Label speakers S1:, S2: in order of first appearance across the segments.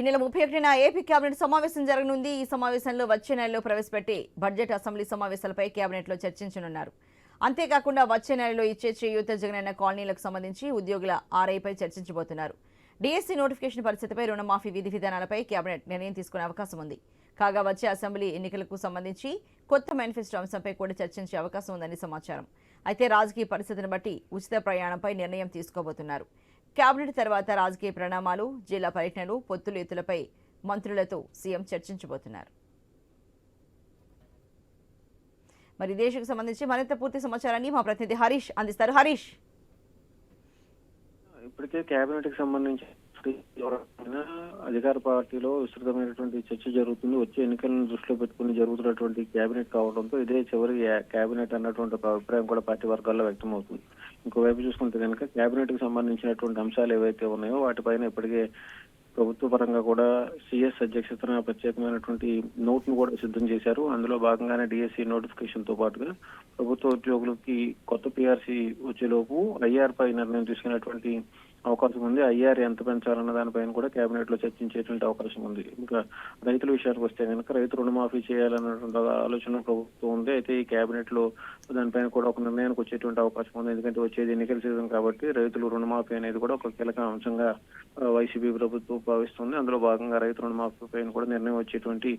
S1: ఈ నెల ముప్పై ఒకటిన ఏపీ కేబినెట్ సమావేశం జరగనుంది. ఈ సమావేశంలో వచ్చే నెలలో ప్రవేశపెట్టి బడ్జెట్ అసెంబ్లీ సమావేశాలపై కేబినెట్లో చర్చించనున్నారు. అంతేకాకుండా వచ్చే నెలలో ఇచ్చే చేయూత జగనన్న కాలనీలకు సంబంధించి ఉద్యోగుల ఆర్ఐపై చర్చించబోతున్నారు. డిఎస్సీ నోటిఫికేషన్ పరిస్థితిపై రుణమాఫీ విధి విధానాలపై కేబినెట్ నిర్ణయం తీసుకునే అవకాశం ఉంది. కాగా వచ్చే అసెంబ్లీ ఎన్నికలకు సంబంధించి కొత్త మేనిఫెస్టో అంశంపై కూడా చర్చించే అవకాశం ఉందని సమాచారం. అయితే రాజకీయ పరిస్థితిని బట్టి ఉచిత ప్రయాణంపై నిర్ణయం తీసుకోబోతున్నారు. కేబినెట్ తర్వాత రాజకీయ ప్రణామాలు జిల్లా పర్యటనలు పొత్తులు ఎత్తులపై మంత్రులతో సీఎం చర్చించబోతున్నారు. మరి దేశకు సంబంధించి మరింత పూర్తి సమాచారాన్ని మా ప్రతినిధి హరీష్ అందిస్తారు. హరీష్.
S2: ఇప్పటికే కేబినెట్కి సంబంధించి అధికార పార్టీలో విస్తృతమైనటువంటి చర్చ జరుగుతుంది. వచ్చే ఎన్నికలను దృష్టిలో పెట్టుకుని జరుగుతున్నటువంటి కేబినెట్ కావడంతో ఇదే చివరి కేబినెట్ అన్నటువంటి అభిప్రాయం కూడా పార్టీ వర్గాల్లో వ్యక్తం అవుతుంది ఇంకోవైపు చూసుకుంటే కనుక కేబినెట్కి సంబంధించినటువంటి అంశాలు ఏవైతే ఉన్నాయో వాటిపైన ఇప్పటికే ప్రభుత్వ పరంగా కూడా సిఎస్ అధ్యక్షతన ప్రత్యేకమైనటువంటి నోట్ను కూడా సిద్ధం చేశారు. అందులో భాగంగానే డిఎస్సి నోటిఫికేషన్తో పాటుగా ప్రభుత్వ ఉద్యోగులకి కొత్త పిఆర్సీ వచ్చేలోపు ఐఆర్ పై నిర్ణయం తీసుకునేటువంటి అవకాశం ఉంది. ఐఆర్ ఎంత పెంచాలన్న దానిపైన కూడా కేబినెట్లో చర్చించేటువంటి అవకాశం ఉంది. ఇంకా రైతుల విషయానికి వస్తే కనుక రైతు రుణమాఫీ చేయాలన్నటువంటి ఆలోచన ప్రభుత్వం ఉంది. అయితే ఈ కేబినెట్లో దానిపైన కూడా ఒక నిర్ణయానికి వచ్చేటువంటి అవకాశం ఉంది. ఎందుకంటే వచ్చేది ఎన్నికల సీజన్ కాబట్టి రైతులు రుణమాఫీ అనేది కూడా ఒక కీలక అంశంగా వైసీపీ ప్రభుత్వం భావిస్తుంది. అందులో భాగంగా రైతు రుణమాఫీ పైన కూడా నిర్ణయం వచ్చేటువంటి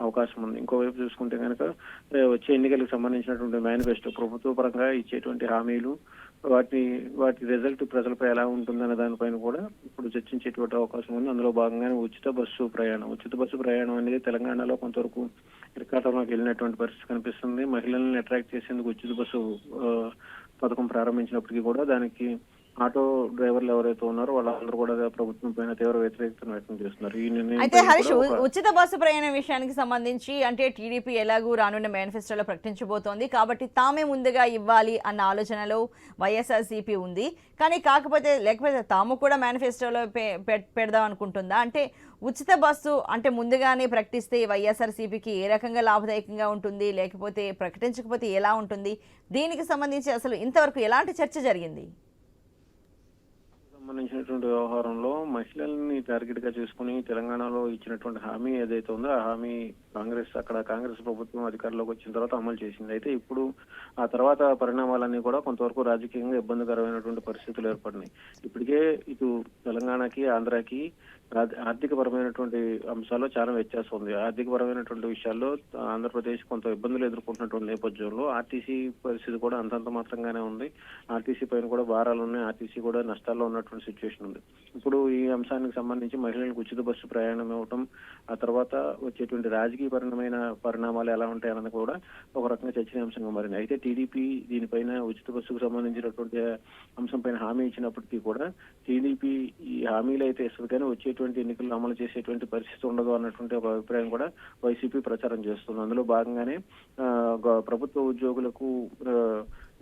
S2: అవకాశం ఉంది. ఇంకోవైపు చూసుకుంటే కనుక వచ్చే ఎన్నికలకు సంబంధించినటువంటి మేనిఫెస్టో ప్రభుత్వ పరంగా ఇచ్చేటువంటి హామీలు వాటిని వాటి రిజల్ట్ ప్రజలపై ఎలా ఉంటుందనే దానిపైన కూడా ఇప్పుడు చర్చించేటువంటి అవకాశం ఉంది. అందులో భాగంగానే ఉచిత బస్సు ప్రయాణం. ఉచిత బస్సు ప్రయాణం అనేది తెలంగాణలో కొంతవరకు ఇరకాటంలోకి వెళ్ళినటువంటి పరిస్థితి కనిపిస్తుంది. మహిళలను అట్రాక్ట్ చేసేందుకు ఉచిత బస్సు పథకం ప్రారంభించినప్పటికీ కూడా దానికి ఆటో డ్రైవర్లు ఎవరైతే ఉన్నారో వాళ్ళందరూ కూడా ప్రభుత్వం పైన తీవ్ర వ్యతిరేకతను వ్యక్తం చేస్తున్నారు. ఈ నిర్ణయం
S1: అయితే హరీష్ ఉచిత బస్సు ప్రయాణం విషయానికి సంబంధించి అంటే టీడీపీ ఎలాగూ రానున్న మేనిఫెస్టోలో ప్రకటించబోతోంది. కాబట్టి తామే ముందుగా ఇవ్వాలి అన్న ఆలోచనలో వైఎస్ఆర్సీపీ ఉంది. కానీ కాకపోతే లేకపోతే తాము కూడా మేనిఫెస్టోలో పెడదాం అనుకుంటుందా? అంటే ఉచిత బస్సు అంటే ముందుగానే ప్రకటిస్తే వైఎస్ఆర్సీపీకి ఏ రకంగా లాభదాయకంగా ఉంటుంది? లేకపోతే ప్రకటించకపోతే ఎలా ఉంటుంది? దీనికి సంబంధించి అసలు ఇంతవరకు ఎలాంటి చర్చ జరిగింది?
S2: సంబంధించినటువంటి వ్యవహారంలో మహిళల్ని టార్గెట్గా చేసుకుని తెలంగాణలో ఇచ్చినటువంటి హామీ ఏదైతే ఉందో ఆ హామీ కాంగ్రెస్ అక్కడ కాంగ్రెస్ ప్రభుత్వం అధికారంలోకి వచ్చిన తర్వాత అమలు చేసింది. అయితే ఇప్పుడు ఆ తర్వాత పరిణామాలన్నీ కూడా కొంతవరకు రాజకీయంగా ఇబ్బందికరమైనటువంటి పరిస్థితులు ఏర్పడినాయి. ఇప్పటికే ఇటు తెలంగాణకి ఆంధ్రాకి ఆర్థికపరమైనటువంటి అంశాల్లో చాలా వ్యత్యాసం ఉంది. ఆర్థికపరమైనటువంటి విషయాల్లో ఆంధ్రప్రదేశ్ కొంత ఇబ్బందులు ఎదుర్కొంటున్నటువంటి నేపథ్యంలో ఆర్టీసీ పరిస్థితి కూడా అంతంత మాత్రంగానే ఉంది. ఆర్టీసీ పైన కూడా భారాలు ఉన్నాయి. ఆర్టీసీ కూడా నష్టాల్లో ఉన్నటువంటి సిచ్యువేషన్ ఉంది. ఇప్పుడు ఈ అంశానికి సంబంధించి మహిళలకు ఉచిత బస్సు ప్రయాణం ఇవ్వటం ఆ తర్వాత వచ్చేటువంటి రాజకీయపరమైన పరిణామాలు ఎలా ఉంటాయన్నది కూడా ఒక రకంగా చర్చనీయాంశంగా మారింది. అయితే టీడీపీ దీనిపైన ఉచిత బస్సుకు సంబంధించినటువంటి అంశం పైన హామీ ఇచ్చినప్పటికీ కూడా టీడీపీ ఈ హామీలు అయితే ఇస్తుంది. కానీ వచ్చే వచ్చేటువంటి ఎన్నికల్లో అమలు చేసేటువంటి పరిస్థితి ఉండదు అన్నటువంటి ఒక అభిప్రాయం కూడా వైసీపీ ప్రచారం చేస్తుంది. అందులో భాగంగానే ప్రభుత్వ ఉద్యోగులకు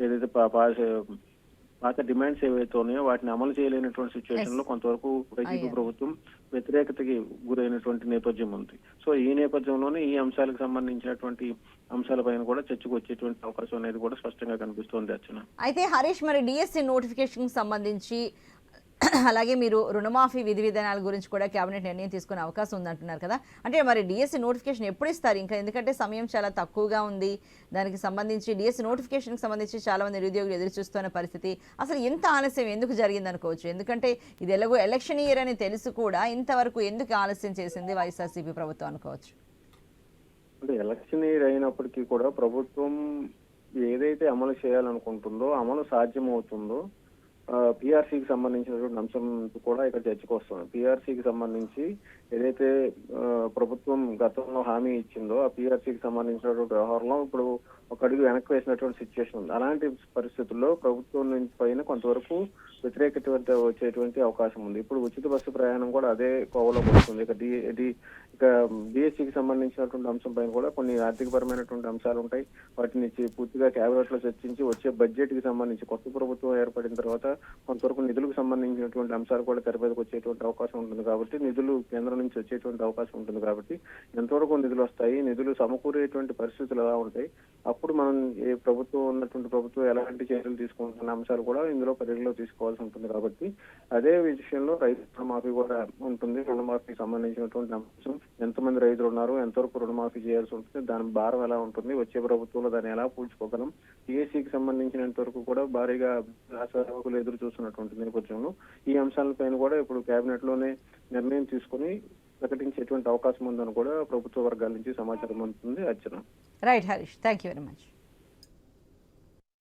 S2: ఏదైతే పాత డిమాండ్స్ ఏవైతే ఉన్నాయో వాటిని అమలు చేయలేనటువంటి సిచ్యువేషన్లో కొంతవరకు వైసీపీ
S1: అయ్యా.
S2: ప్రభుత్వం వ్యతిరేకతకి గురైనటువంటి నేపథ్యం ఉంది. సో ఈ నేపథ్యంలోనే ఈ అంశాలకు సంబంధించినటువంటి అంశాలపైన కూడా చర్చకు వచ్చేటువంటి అవకాశం అనేది కూడా స్పష్టంగా కనిపిస్తోంది అర్చన.
S1: అయితే హరీష్ మరి డిఎస్సి నోటిఫికేషన్ సంబంధించి అలాగే మీరు రుణమాఫీ విధి విధానాల గురించి కూడా కేబినెట్ నిర్ణయం తీసుకునే అవకాశం ఉందంటున్నారు కదా. అంటే మరి డిఎస్సి నోటిఫికేషన్ ఎప్పుడు ఇస్తారు? ఇంకా ఎందుకంటే సమయం చాలా తక్కువగా ఉంది. దానికి సంబంధించి డిఎస్సి నోటిఫికేషన్కి సంబంధించి చాలా మంది నిరుద్యోగులు ఎదురు చూస్తున్న పరిస్థితి. అసలు ఎంత ఆలస్యం ఎందుకు జరిగింది అనుకోవచ్చు? ఎందుకంటే ఇది ఎలాగో ఎలక్షన్ ఇయర్ అని తెలుసు కూడా. ఇంతవరకు ఎందుకు ఆలస్యం చేసింది వైఎస్ఆర్సీపీ ప్రభుత్వం అనుకోవచ్చు?
S2: అంటే ఎలక్షన్ ఇయర్ అయినప్పటికీ కూడా ప్రభుత్వం ఏదైతే అమలు చేయాలనుకుంటుందో అమలు సాధ్యమవుతుందో పిఆర్సీకి సంబంధించినటువంటి అంశం కూడా ఇక్కడ చర్చకు వస్తుంది. పిఆర్సీకి సంబంధించి ఏదైతే ప్రభుత్వం గతంలో హామీ ఇచ్చిందో ఆ పిఆర్సీకి సంబంధించినటువంటి వ్యవహారంలో ఇప్పుడు ఒక అడుగు వెనక్కి వేసినటువంటి సిచ్యువేషన్ ఉంది. అలాంటి పరిస్థితుల్లో ప్రభుత్వం నుంచి పైన కొంతవరకు వ్యతిరేకత వచ్చేటువంటి అవకాశం ఉంది. ఇప్పుడు ఉచిత బస్సు ప్రయాణం కూడా అదే కోవలో పడుతుంది ఇక డి ఇక బీఎస్సీకి సంబంధించినటువంటి అంశం పైన కూడా కొన్ని ఆర్థికపరమైనటువంటి అంశాలు ఉంటాయి. వాటిని పూర్తిగా కేబినెట్లో చర్చించి వచ్చే బడ్జెట్కి సంబంధించి కొత్త ప్రభుత్వం ఏర్పడిన తర్వాత కొంతవరకు నిధులకు సంబంధించినటువంటి అంశాలు కూడా తెరపైకి వచ్చేటువంటి అవకాశం ఉంటుంది కాబట్టి నిధులు కేంద్రం నుంచి వచ్చేటువంటి అవకాశం ఉంటుంది కాబట్టి ఎంతవరకు నిధులు వస్తాయి నిధులు సమకూరేటువంటి పరిస్థితులు ఎలా ఉంటాయి అప్పుడు మనం ఏ ప్రభుత్వం ఉన్నటువంటి ప్రభుత్వం ఎలాంటి చర్యలు తీసుకుంటున్న అంశాలు కూడా ఇందులో పరిగణలో తీసుకోవాల్సి ఉంటుంది కాబట్టి అదే విషయంలో రైతు రుణమాఫీ కూడా ఉంటుంది. రుణమాఫీకి సంబంధించినటువంటి అంశం ఎంతమంది రైతులు ఉన్నారు ఎంతవరకు రుణమాఫీ చేయాల్సి ఉంటుంది దాని భారం ఎలా ఉంటుంది వచ్చే ప్రభుత్వంలో దాన్ని ఎలా పూడ్చుకోగలం టీఎస్సీకి సంబంధించినంత వరకు కూడా భారీగా ఆశావకులు ఎదురు చూస్తున్నటువంటి నేపథ్యంలో. ఈ అంశాలపైన కూడా ఇప్పుడు కేబినెట్లోనే నిర్ణయం తీసుకుని ప్రకటించేటువంటి అవకాశం ఉందని కూడా ప్రభుత్వ వర్గాల నుంచి సమాచారం అందుతుంది. Archana
S1: right Harish thank you very much